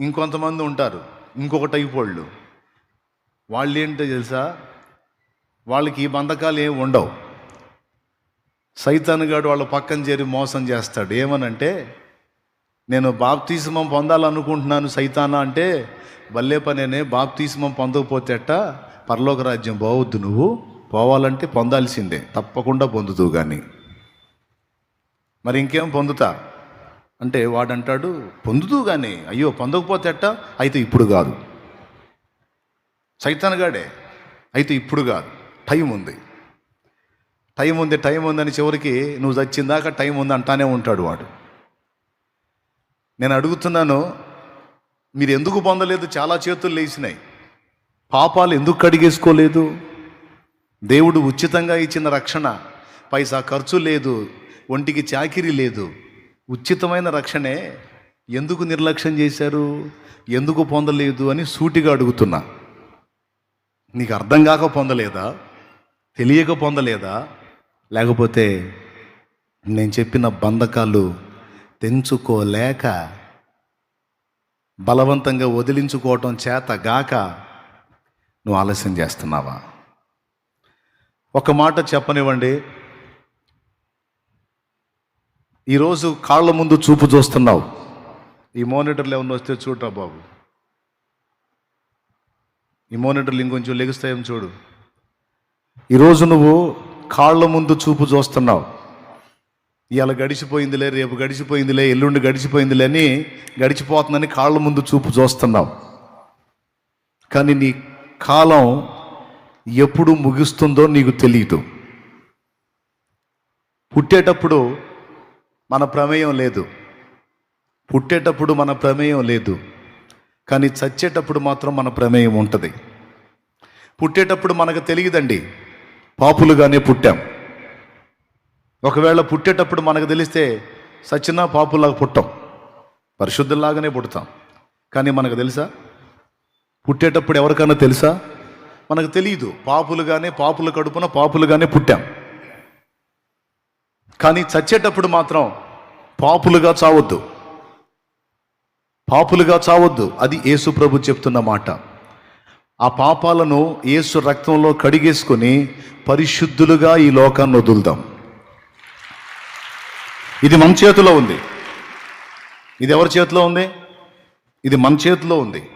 ఇంకొంతమంది ఉంటారు. ఇంకొక టైప్ వాళ్ళు. వాళ్ళు ఏంటో తెలుసా? వాళ్ళకి ఈ బంధకాలు ఏమి ఉండవు. సైతానుగాడు వాళ్ళ పక్కన చేరి మోసం చేస్తాడు. ఏమనంటే నేను బాప్తీసమం పొందాలనుకుంటున్నాను సైతానా అంటే వల్లే పనేనే బాప్తీసమం పొందకపోతే అట్ట పరలోక రాజ్యం పోవద్దు నువ్వు. పోవాలంటే పొందాల్సిందే. తప్పకుండా పొందుతూ కానీ మరి ఇంకేం పొందుతా? అంటే వాడంటాడు పొందుతూ కానీ అయ్యో పొందకపోతే అట్ట అయితే ఇప్పుడు కాదు. సైతాన్గాడే అయితే ఇప్పుడు కాదు. టైం ఉంది. టైం ఉంది టైం ఉందని చివరికి నువ్వు చచ్చిందాక టైం ఉంది అంటానే ఉంటాడు వాడు. నేను అడుగుతున్నాను మీరు ఎందుకు పొందలేదు? చాలా చేతులు లేచినాయి. పాపాలు ఎందుకు కడిగేసుకోలేదు? దేవుడు ఉచితంగా ఇచ్చిన రక్షణ. పైసా ఖర్చు లేదు. ఒంటికి చాకిరీ లేదు. ఉచితమైన రక్షణే ఎందుకు నిర్లక్ష్యం చేశారు? ఎందుకు పొందలేదు అని సూటిగా అడుగుతున్నా. నీకు అర్థం కాక పొందలేదా? తెలియక పొందలేదా? లేకపోతే నేను చెప్పిన బంధకాలు తెంచుకోలేక బలవంతంగా వదిలించుకోవటం చేత గాక నువ్వు ఆలస్యం చేస్తున్నావా? ఒక మాట చెప్పనివ్వండి. ఈరోజు కాళ్ళ ముందు చూపు చూస్తున్నావు. ఈ మోనిటర్లు ఏమన్నా వస్తే చూడరా బాబు. ఈ మోనిటర్లు ఇంకొంచెం లెగుస్తాయేమో చూడు. ఈరోజు నువ్వు కాళ్ళ ముందు చూపు చూస్తున్నావు. ఇవాళ గడిచిపోయిందిలే రేపు గడిచిపోయిందిలే ఎల్లుండి గడిచిపోయిందిలే అని గడిచిపోతుందని కాళ్ళ ముందు చూపు చూస్తున్నావు. కానీ నీ కాలం ఎప్పుడు ముగుస్తుందో నీకు తెలియదు పుట్టేటప్పుడు మన ప్రమేయం లేదు. పుట్టేటప్పుడు మన ప్రమేయం లేదు. కానీ చచ్చేటప్పుడు మాత్రం మన ప్రమేయం ఉంటుంది. పుట్టేటప్పుడు మనకు తెలియదండి. పాపులుగానే పుట్టాం. ఒకవేళ పుట్టేటప్పుడు మనకు తెలిస్తే సచ్చినా పాపులాగా పుట్టాం. పరిశుద్ధుల్లాగానే పుడతాం. కానీ మనకు తెలుసా? పుట్టేటప్పుడు ఎవరికైనా తెలుసా? మనకు తెలియదు పాపులుగానే పాపుల కడుపున పాపులుగానే పుట్టాం. కానీ చచ్చేటప్పుడు మాత్రం పాపులుగా చావద్దు. పాపులుగా చావద్దు. అది యేసు ప్రభు చెప్తున్న మాట. ఆ పాపాలను యేసు రక్తంలో కడిగేసుకొని పరిశుద్ధులుగా ఈ లోకాన్ని వదులుదాం. ఇది మన చేతిలో ఉంది. ఇది ఎవరి చేతిలో ఉంది? ఇది మన చేతిలో ఉంది.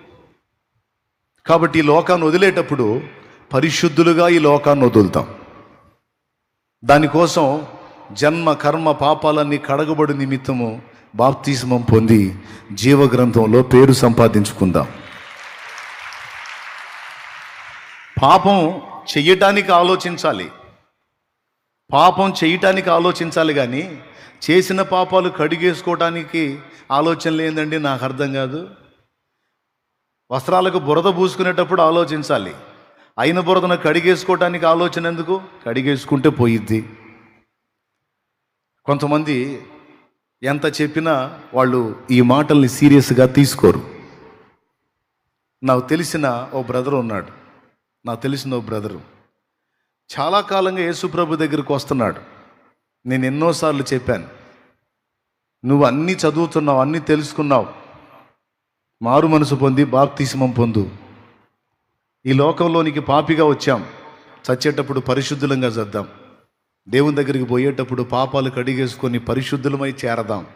కాబట్టి ఈ లోకాన్ని వదిలేటప్పుడు పరిశుద్ధులుగా ఈ లోకాన్ని వదులుతాం దానికోసం జన్మ కర్మ పాపాలన్నీ కడగబడి నిమిత్తము బాప్తిజమం పొంది జీవగ్రంథంలో పేరు సంపాదించుకుందాం. పాపం చెయ్యటానికి ఆలోచించాలి. పాపం చేయటానికి ఆలోచించాలి కానీ చేసిన పాపాలు కడిగేసుకోవటానికి ఆలోచన లేదండి నాకు అర్థం కాదు. వస్త్రాలకు బురద పూసుకునేటప్పుడు ఆలోచించాలి. అయిన బురదను కడిగేసుకోవటానికి ఆలోచన ఎందుకు? కడిగేసుకుంటే పోయిద్ది. కొంతమంది ఎంత చెప్పినా వాళ్ళు ఈ మాటల్ని సీరియస్గా తీసుకోరు. నాకు తెలిసిన ఓ బ్రదర్ ఉన్నాడు. నాకు తెలిసిన ఓ బ్రదరు. చాలా కాలంగా యేసుప్రభు దగ్గరికి వస్తున్నాడు. నేను ఎన్నోసార్లు చెప్పాను. నువ్వు అన్నీ చదువుతున్నావు అన్నీ తెలుసుకున్నావు. మారు మనసు పొంది బాప్తిస్మం పొందు. ఈ లోకంలోనికి పాపిగా వచ్చాం. చచ్చేటప్పుడు పరిశుద్ధులంగా చద్దాం. దేవుని దగ్గరికి పోయేటప్పుడు పాపాలు కడిగేసుకొని పరిశుద్ధులమై చేరదాం.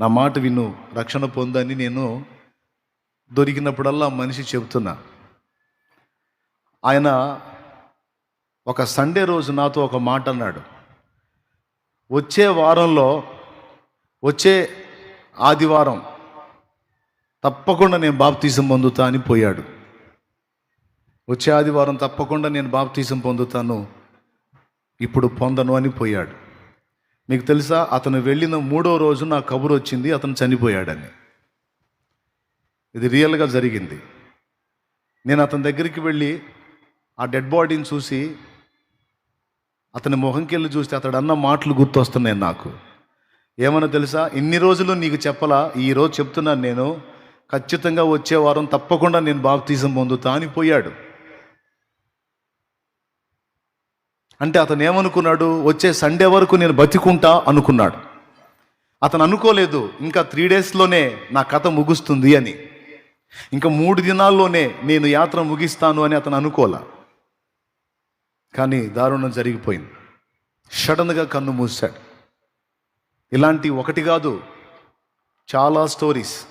నా మాట విను రక్షణ పొందని నేను దొరికినప్పుడల్లా మనిషి చెబుతున్నా. ఆయన ఒక సండే రోజు నాతో ఒక మాట అన్నాడు. వచ్చే వారంలో వచ్చే ఆదివారం తప్పకుండా నేను బాప్తీసం పొందుతా అని పోయాడు. వచ్చే ఆదివారం తప్పకుండా నేను బాప్తీసం పొందుతాను. ఇప్పుడు పొందను అని పోయాడు. మీకు తెలుసా అతను వెళ్ళిన మూడో రోజు నా కబురు వచ్చింది అతను చనిపోయాడని. ఇది రియల్గా జరిగింది. నేను అతని దగ్గరికి వెళ్ళి ఆ డెడ్ బాడీని చూసి అతని మొహంకెళ్ళి చూస్తే అతడు అన్న మాటలు గుర్తొస్తున్నాయి నాకు. ఏమన్నా తెలుసా ఇన్ని రోజులు నీకు చెప్పలా ఈ రోజు చెప్తున్నాను నేను ఖచ్చితంగా వచ్చే వారం తప్పకుండా నేను బాప్తీసం పొందుతా అని పోయాడు. అంటే అతను ఏమనుకున్నాడు? వచ్చే సండే వరకు నేను బతికుంటా అనుకున్నాడు. అతను అనుకోలేదు ఇంకా త్రీ డేస్లోనే నా కథ ముగుస్తుంది అని. ఇంకా మూడు దినాల్లోనే నేను యాత్ర ముగిస్తాను అని అతను అనుకోలే. కానీ దారుణం జరిగిపోయింది. సడన్గా కన్ను మూసాడు ఇలాంటి ఒకటి కాదు చాలా స్టోరీస్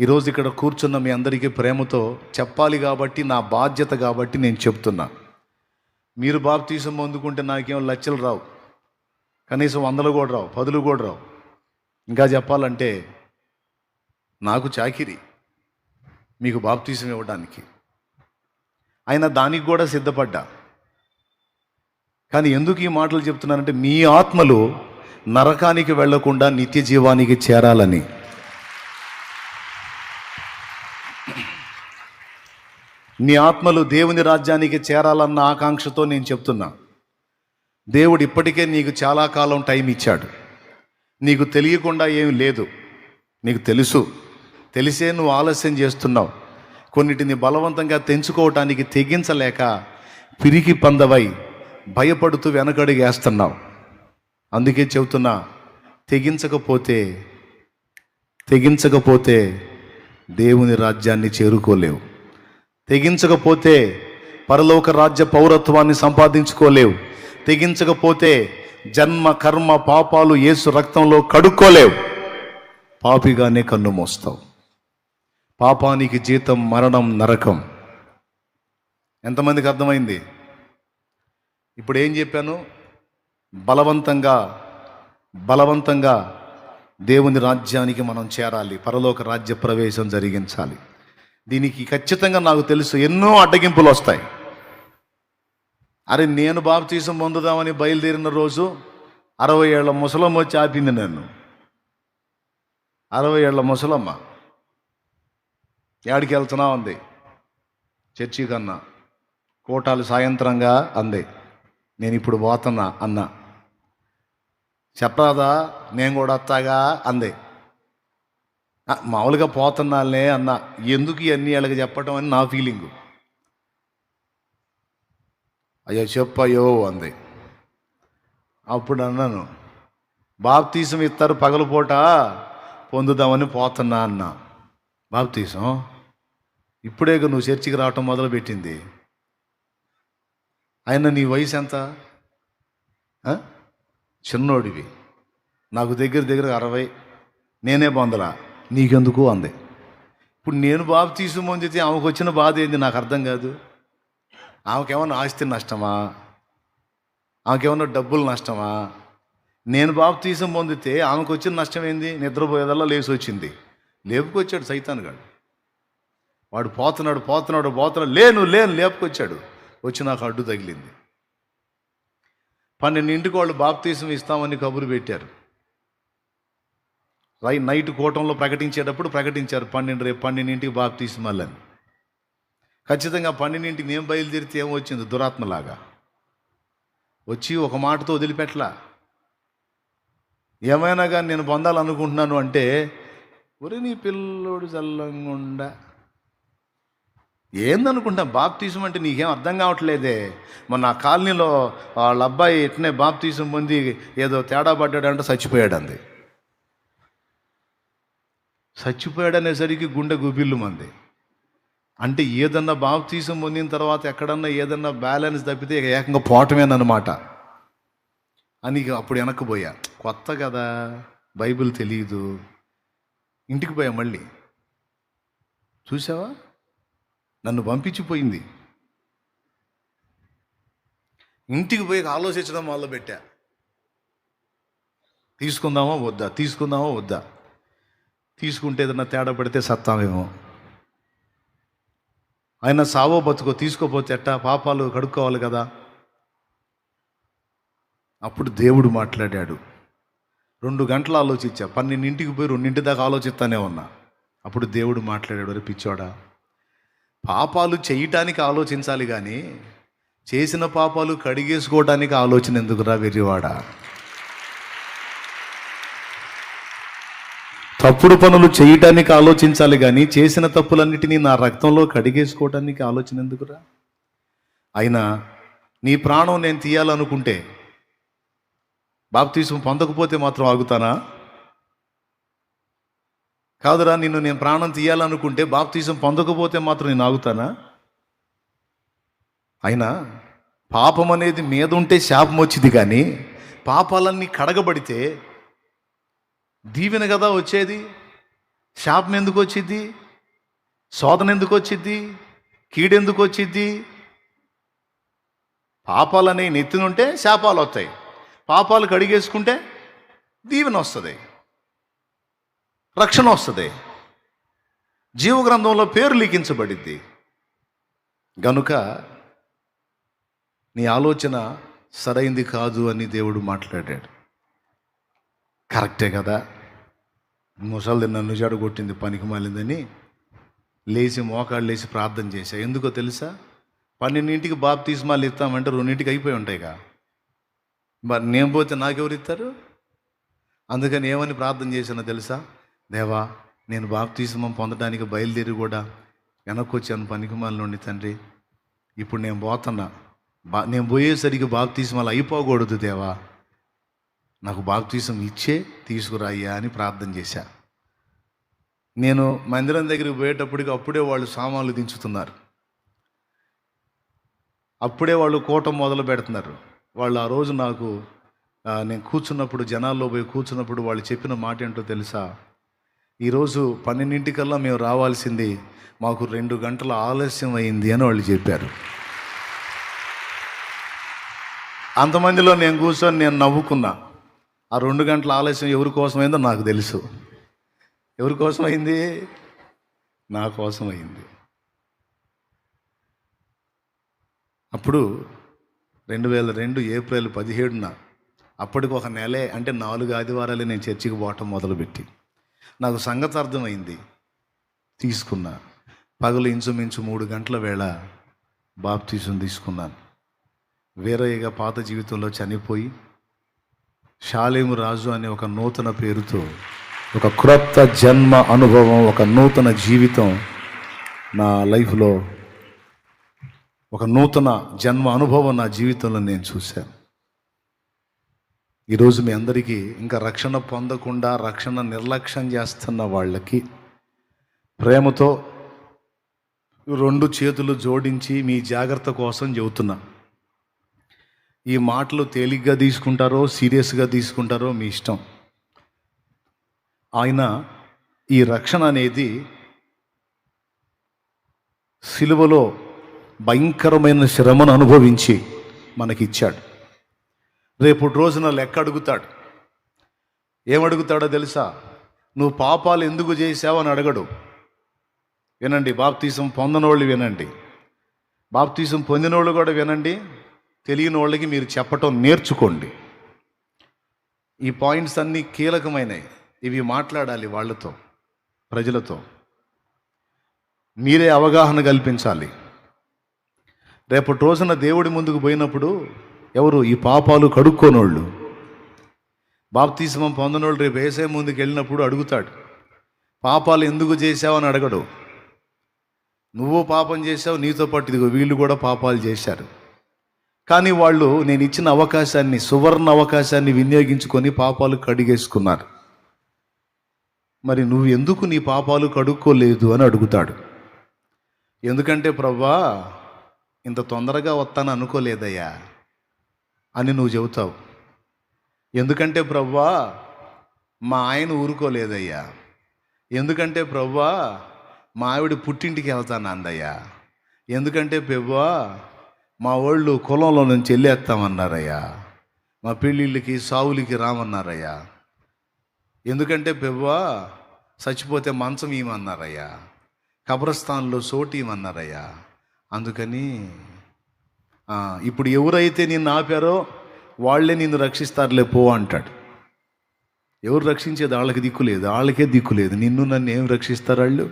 ఈరోజు ఇక్కడ కూర్చున్న మీ అందరికీ ప్రేమతో చెప్పాలి కాబట్టి నా బాధ్యత కాబట్టి నేను చెప్తున్నా. మీరు బాప్తీసం పొందుకుంటే నాకేం లచ్చలు రావు. కనీసం వందలు కూడా రావు పదులు కూడా రావు. ఇంకా చెప్పాలంటే నాకు చాకిరి మీకు బాప్తీసం ఇవ్వడానికి. ఆయన దానికి కూడా సిద్ధపడ్డా. కానీ ఎందుకు ఈ మాటలు చెప్తున్నానంటే మీ ఆత్మలు నరకానికి వెళ్ళకుండా నిత్య జీవానికి చేరాలని. నీ ఆత్మలు దేవుని రాజ్యానికి చేరాలన్న ఆకాంక్షతో నేను చెప్తున్నా. దేవుడు ఇప్పటికే నీకు చాలా కాలం టైం ఇచ్చాడు. నీకు తెలియకుండా ఏమి లేదు. నీకు తెలుసు. తెలిసే నువ్వు ఆలస్యం చేస్తున్నావు. కొన్నిటిని బలవంతంగా తెంచుకోవటానికి తెగించలేక పిరికి పందవై భయపడుతూ వెనకడుగేస్తున్నావు అందుకే చెబుతున్నా తెగించకపోతే తెగించకపోతే దేవుని రాజ్యాన్ని చేరుకోలేవు. తెగించకపోతే పరలోక రాజ్య పౌరత్వాన్ని సంపాదించుకోలేవు. తెగించకపోతే జన్మ కర్మ పాపాలు యేసు రక్తంలో కడుక్కోలేవు. పాపిగానే కన్ను మోస్తావు. పాపానికి జీతం మరణం నరకం. ఎంతమందికి అర్థమైంది? ఇప్పుడు ఏం చెప్పాను? బలవంతంగా బలవంతంగా దేవుని రాజ్యానికి మనం చేరాలి. పరలోక రాజ్య ప్రవేశం జరిగించాలి. దీనికి ఖచ్చితంగా నాకు తెలుసు ఎన్నో అడ్డగింపులు వస్తాయి. అరే నేను బాప్తీసం పొందుదామని బయలుదేరిన రోజు అరవై ఏళ్ళ ముసలమ్మ వచ్చి ఆపింది నన్ను. అరవై ఏళ్ళ ముసలమ్మ. ఏడికి వెళ్తున్నా ఉంది చర్చి కన్నా. కోటాలు సాయంత్రంగా అంది. నేను ఇప్పుడు పోతున్నా అన్నా. చెప్పరాదా? నేను కూడా వస్తాగా అందే. మామూలుగా పోతున్నాలే అన్న. ఎందుకు ఇవన్నీ వాళ్ళకి చెప్పటం అని నా ఫీలింగు అయ్యో చెప్పయ్యో అంది. అప్పుడు అన్నాను బాప్తీసం ఇస్తారు పగలపూట పొందుదామని పోతున్నా అన్న. బాప్తీసం? ఇప్పుడే నువ్వు చర్చికి రావటం మొదలుపెట్టింది. ఆయన నీ వయసు ఎంత? చిన్నోడివి. నాకు దగ్గర దగ్గర అరవై. నేనే పొందలా నీకెందుకు అంది. ఇప్పుడు నేను బాబు తీసు చెప్తే ఆమెకు వచ్చిన బాధ ఏంది? నాకు అర్థం కాదు. ఆమెకేమన్నా ఆస్తి నష్టమా? ఆమెకేమన్నా డబ్బులు నష్టమా? నేను బాబు తీసం పొందితే ఆమెకు వచ్చిన నష్టం ఏంది? నిద్రపోయేదల్లా లేచి వచ్చింది. లేపుకొచ్చాడు సైతాన్ గాడు. వాడు పోతున్నాడు పోతున్నాడు పోతున్నాడు. లేను లేను లేపుకొచ్చాడు. వచ్చి నాకు అడ్డు తగిలింది. పన్నెండింటికి వాళ్ళు బాప్తీసం ఇస్తామని కబురు పెట్టారు. రై నైట్ కూటంలో ప్రకటించేటప్పుడు ప్రకటించారు పన్నెండు రేపు పన్నెండింటికి బాప్తీసం మళ్ళని ఖచ్చితంగా పన్నెండింటికి నేను బయలుదేరితే ఏమొచ్చింది? దురాత్మలాగా. వచ్చి ఒక మాటతో వదిలిపెట్టలా. ఏమైనా కానీ నేను పొందాలనుకుంటున్నాను అంటే ఒరి నీ పిల్లోడు చల్లంగుండా ఏందనుకుంటా? బాప్తీసం అంటే నీకేం అర్థం కావట్లేదే. మొన్న కాలనీలో వాళ్ళ అబ్బాయి ఇట్నే బాప్తీసం పొంది ఏదో తేడా పడ్డాడంటే చచ్చిపోయాడు చచ్చిపోయాడనేసరికి గుండె గుబిల్లు మంది. అంటే ఏదన్నా బాప్తీసం పొందిన తర్వాత ఎక్కడన్నా ఏదన్నా బ్యాలెన్స్ తప్పితే ఏకంగా పోవటమేనమాట అని అప్పుడు వెనక్కిపోయా కొత్త కదా బైబిల్ తెలియదు ఇంటికి పోయా మళ్ళీ. చూసావా? నన్ను పంపించిపోయింది. ఇంటికి పోయి ఆలోచించడం మొదలుపెట్టా. తీసుకుందామా వద్దా? తీసుకుందామా వద్దా? తీసుకుంటే ఏదన్నా తేడా పడితే సత్తామేమో. ఆయన సావో బతుకో తీసుకోపోతే ఎట్టా పాపాలు కడుక్కోవాలి కదా. అప్పుడు దేవుడు మాట్లాడాడు. రెండు గంటలు ఆలోచించా. పన్నెండింటికి పోయి రెండింటి దాకా ఆలోచిస్తానే ఉన్నా. అప్పుడు దేవుడు మాట్లాడాడు అరే పిచ్చోడా పాపాలు చేయటానికి ఆలోచించాలి కానీ చేసిన పాపాలు కడిగేసుకోవడానికి ఆలోచన ఎందుకురా వెర్రివాడా? తప్పుడు పనులు చేయటానికి ఆలోచించాలి కానీ చేసిన తప్పులన్నిటినీ నా రక్తంలో కడిగేసుకోవటానికి ఆలోచన ఎందుకురా అయినా నీ ప్రాణం నేను తీయాలనుకుంటే బాప్తీసం పొందకపోతే మాత్రం ఆగుతానా? కాదురా నిన్ను నేను ప్రాణం తీయాలనుకుంటే బాప్తీసం పొందకపోతే మాత్రం నేను ఆగుతానా? అయినా పాపం అనేది మీద ఉంటే శాపం వచ్చింది కానీ పాపాలన్నీ కడగబడితే దీవెన కదా వచ్చేది? శాపం ఎందుకు వచ్చింది శోధన ఎందుకు వచ్చింది కీడెందుకు వచ్చింది పాపాలనే నెత్తినుంటే శాపాలు వస్తాయి. పాపాలు కడిగేసుకుంటే దీవెన వస్తుంది. రక్షణ వస్తుంది. జీవగ్రంథంలో పేరు లిఖించబడింది గనుక నీ ఆలోచన సరైంది కాదు అని దేవుడు మాట్లాడాడు. కరెక్టే కదా. ముసలిది నన్ను జడగొట్టింది పనికి మాలిందని లేచి మోకాళ్ళు లేచి ప్రార్థన చేశా. ఎందుకో తెలుసా? పన్నెండింటికి బాబు తీసుమాలు ఇస్తామంటే రెండింటికి అయిపోయి ఉంటాయిగా. మరి నేను పోతే నాకెవరు ఇస్తారు? అందుకని ఏమని ప్రార్థన చేశానో తెలుసా? దేవా నేను బాప్తీసమం పొందడానికి బయలుదేరి కూడా వెనక్కి వచ్చాను పనికిమాల తండ్రి. ఇప్పుడు నేను పోతున్నా. బా నేను పోయేసరికి బాప్తీసమాలు అయిపోకూడదు దేవా. నాకు బాప్తీసం ఇచ్చే తీసుకురాయ్యా అని ప్రార్థన చేశా. నేను మందిరం దగ్గరికి పోయేటప్పటికి అప్పుడే వాళ్ళు సామాన్లు దించుతున్నారు. అప్పుడే వాళ్ళు కూటం మొదలు పెడుతున్నారు. వాళ్ళు ఆ రోజు నాకు నేను కూర్చున్నప్పుడు జనాల్లో పోయి కూర్చున్నప్పుడు వాళ్ళు చెప్పిన మాట ఏంటో తెలుసా? ఈరోజు పన్నెండింటికల్లా మేము రావాల్సింది మాకు రెండు గంటల ఆలస్యం అయింది అని వాళ్ళు చెప్పారు. అంతమందిలో నేను కూర్చొని నేను నవ్వుకున్నా. ఆ రెండు గంటల ఆలస్యం ఎవరి కోసమైందో నాకు తెలుసు. ఎవరి కోసం అయింది నా కోసం అయింది అప్పుడు రెండు వేల రెండు ఏప్రిల్ పదిహేడున అప్పటికి ఒక నెలే అంటే నాలుగు ఆదివారాలే నేను చర్చికి పోవటం మొదలుపెట్టి. నాకు సంగతి అర్థమైంది. తీసుకున్నా. పగలు ఇంచుమించు మూడు గంటల వేళ బాప్తీసం తీసుకున్నాను. వేరేగా పాత జీవితంలో చనిపోయి షాలేము రాజు అనే ఒక నూతన పేరుతో ఒక క్రొత్త జన్మ అనుభవం ఒక నూతన జీవితం నా లైఫ్లో ఒక నూతన జన్మ అనుభవం నా జీవితంలో నేను చూశాను. ఈరోజు మీ అందరికీ ఇంకా రక్షణ పొందకుండా రక్షణ నిర్లక్ష్యం చేస్తున్న వాళ్ళకి ప్రేమతో రెండు చేతులు జోడించి మీ జాగ్రత్త కోసం చెబుతున్నా. ఈ మాటలు తేలిగ్గా తీసుకుంటారో సీరియస్గా తీసుకుంటారో మీ ఇష్టం. ఆయన ఈ రక్షణ అనేది సిలువలో భయంకరమైన శ్రమను అనుభవించి మనకిచ్చాడు. రేపు రోజున లెక్క అడుగుతాడు. ఏమడుగుతాడో తెలుసా? నువ్వు పాపాలు ఎందుకు చేశావు అని అడగడు. వినండి బాప్తీసం పొందనోళ్ళు వినండి. బాప్తీసం పొందినోళ్ళు కూడా వినండి. తెలియని వాళ్ళకి మీరు చెప్పటం నేర్చుకోండి. ఈ పాయింట్స్ అన్నీ కీలకమైనవి ఇవి మాట్లాడాలి వాళ్ళతో ప్రజలతో. మీరే అవగాహన కల్పించాలి. రేపటి రోజున దేవుడి ముందుకు పోయినప్పుడు ఎవరు ఈ పాపాలు కడుక్కోనోళ్ళు? బాప్తీసమం పొందనోళ్ళు రేపు వేసే ముందుకు వెళ్ళినప్పుడు అడుగుతాడు పాపాలు ఎందుకు చేశావని అడగడు. నువ్వు పాపం చేసావు నీతో పాటు ఇదిగో వీళ్ళు కూడా పాపాలు చేశారు. కానీ వాళ్ళు నేను ఇచ్చిన అవకాశాన్ని సువర్ణ అవకాశాన్ని వినియోగించుకొని పాపాలు కడిగేసుకున్నారు. మరి నువ్వు ఎందుకు నీ పాపాలు కడుక్కోలేదు అని అడుగుతాడు. ఎందుకంటే ప్రవ్వా ఇంత తొందరగా వస్తాను అనుకోలేదయ్యా అని నువ్వు చెబుతావు. ఎందుకంటే ప్రవ్వా మా ఆయన ఊరుకోలేదయ్యా. ఎందుకంటే ప్రవ్వా మా ఆవిడ పుట్టింటికి వెళ్తాను అందయ్యా ఎందుకంటే పెవ్వా మా వాళ్ళు కులంలో నుంచి వెళ్ళేస్తామన్నారయ్యా. మా పెళ్ళిళ్ళకి సావులకి రామన్నారయ్యా. ఎందుకంటే పెవ్వా చచ్చిపోతే మంచం ఇవ్వమన్నారయ్యా కబ్రస్థాన్లో సోటు ఇవ్వమన్నారయ్యా అందుకని ఇప్పుడు ఎవరైతే నిన్ను ఆపారో వాళ్ళే నిన్ను రక్షిస్తారులే పో అంటాడు. ఎవరు రక్షించేది వాళ్ళకి దిక్కు లేదు వాళ్ళకే దిక్కు లేదు. నిన్ను నన్ను ఏం రక్షిస్తారు వాళ్ళు?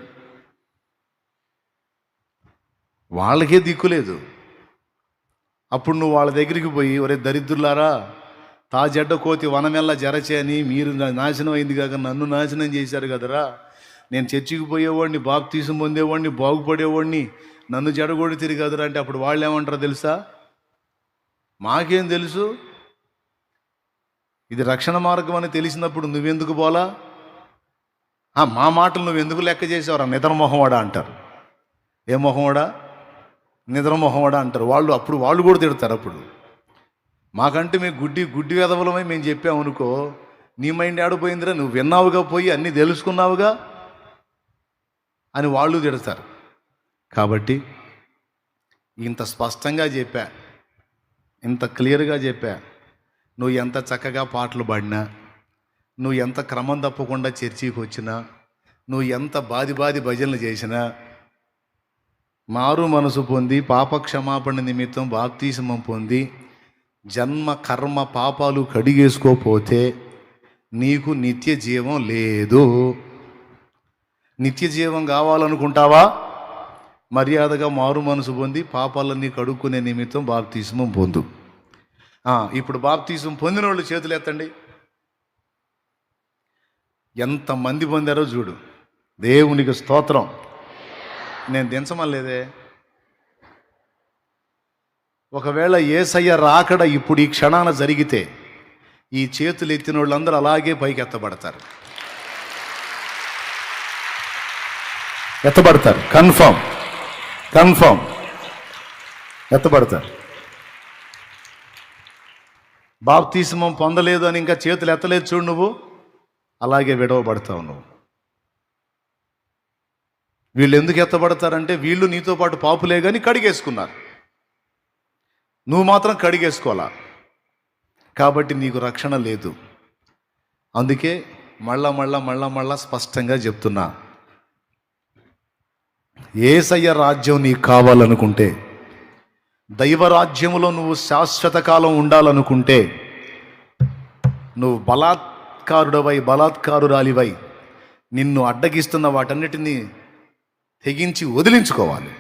వాళ్ళకే దిక్కు లేదు. అప్పుడు నువ్వు వాళ్ళ దగ్గరికి పోయి ఒరే దరిద్రులారా తా జడ్డ కోతి వనమెల్లా జరచే అని మీరు నాశనం అయింది కాక నన్ను నాశనం చేశారు కదరా. నేను చర్చికి పోయేవాడిని బాగు తీసి పొందేవాడిని బాగుపడేవాడిని నన్ను జడగొడి తిరిగి కదరా. అంటే అప్పుడు వాళ్ళు ఏమంటారు తెలుసా? మాకేం తెలుసు? ఇది రక్షణ మార్గం అని తెలిసినప్పుడు నువ్వెందుకు పోలా? మా మాటలు నువ్వు ఎందుకు లెక్క చేసావురా? నిద్ర మొహవాడా అంటారు. ఏ మొహవాడా నిద్ర వాడ అంటారు. వాళ్ళు అప్పుడు వాళ్ళు కూడా తిడతారు అప్పుడు. మాకంటే మేము గుడ్డి గుడ్డి వెదవలమై మేము చెప్పాము అనుకో నీ మైండ్ ఆడిపోయిందిరా నువ్వు విన్నావుగా పోయి అన్నీ తెలుసుకున్నావుగా అని వాళ్ళు తిడతారు. కాబట్టి ఇంత స్పష్టంగా చెప్పా. ఇంత క్లియర్గా చెప్పా. నువ్వు ఎంత చక్కగా పాటలు పాడినా నువ్వు ఎంత క్రమం తప్పకుండా చర్చికి వచ్చినా నువ్వు ఎంత బాది బాది భజనలు చేసినా మారు మనసు పొంది పాప క్షమాపణ నిమిత్తం బాప్తీసమం పొంది జన్మ కర్మ పాపాలు కడిగేసుకోపోతే నీకు నిత్య జీవం లేదు. నిత్య జీవం కావాలనుకుంటావా? మర్యాదగా మారు మనసు పొంది పాపాలన్నీ కడుక్కునే నిమిత్తం బాప్తీసమం పొందు. ఇప్పుడు బాప్తీసం పొందిన వాళ్ళు చేతులు ఎత్తండి. ఎంతమంది పొందారో చూడు. దేవునికి స్తోత్రం. నేను దించమలేదే ఒకవేళ ఏసయ్య రాకడ ఇప్పుడు ఈ క్షణాన జరిగితే ఈ చేతులు ఎత్తిన వాళ్ళందరూ అలాగే పైకి ఎత్తబడతారు ఎత్తబడతారు. కన్ఫామ్. కన్ఫామ్. ఎత్తబడతారు. బాప్తీసమం పొందలేదు అని ఇంకా చేతులు ఎత్తలేదు చూడు నువ్వు. అలాగే విడవబడతావు నువ్వు. వీళ్ళు ఎందుకు ఎత్తబడతారంటే వీళ్ళు నీతో పాటు పాపులే కానీ కడిగేసుకున్నారు. నువ్వు మాత్రం కడిగేసుకోవాలా? కాబట్టి నీకు రక్షణ లేదు. అందుకే మళ్ళా మళ్ళా మళ్ళా మళ్ళా స్పష్టంగా చెప్తున్నా. ఏసయ్య రాజ్యం నీకు కావాలనుకుంటే దైవరాజ్యములో నువ్వు శాశ్వత కాలం ఉండాలనుకుంటే నువ్వు బలాత్కారుడవై బలాత్కారురాలివై నిన్ను అడ్డగిస్తున్న వాటన్నిటినీ తెగించి వదిలించుకోవాలి.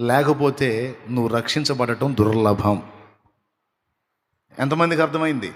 లేకపోతే నువ్వు రక్షించబడటం దుర్లభం. ఎంతమందికి అర్థమైంది?